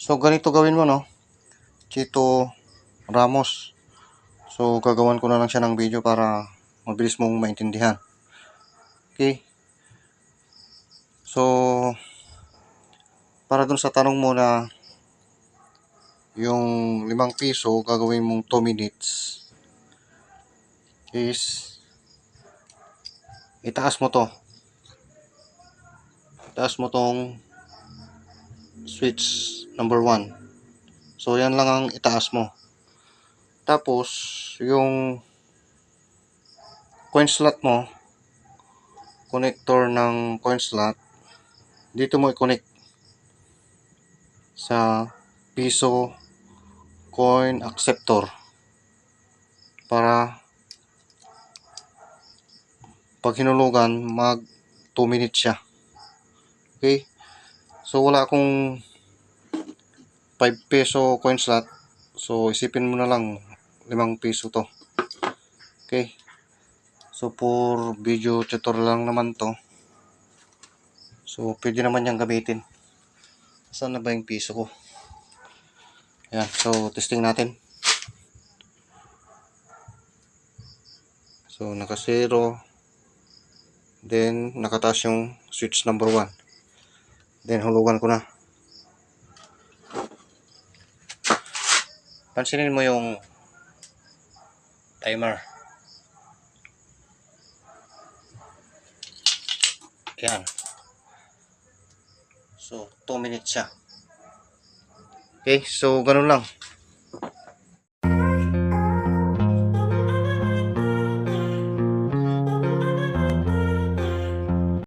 So, ganito gawin mo, no? Chito Ramos. So, gagawan ko na lang siya ng video para mabilis mong maintindihan. Okay? So, para dun sa tanong mo na yung limang piso gagawin mong 2 minutes is itaas mo to. Itaas mo tong switch number 1. So, yan lang ang itaas mo. Tapos, yung coin slot mo, connector ng coin slot, dito mo i-connect sa piso coin acceptor para pag hinulugan mag 2 minutes siya okay so wala akong 5 peso coin slot so isipin mo na lang 5 piso to okay so for video tutorial lang naman to so pwede naman niyang gamitin saan na ba yung piso ko Ayan, so testing natin. So naka 0. Then nakataas yung switch number 1. Then hulugan ko na. Pansinin mo yung timer. Ayan. So 2 minutes siya. Okay, so ganun lang.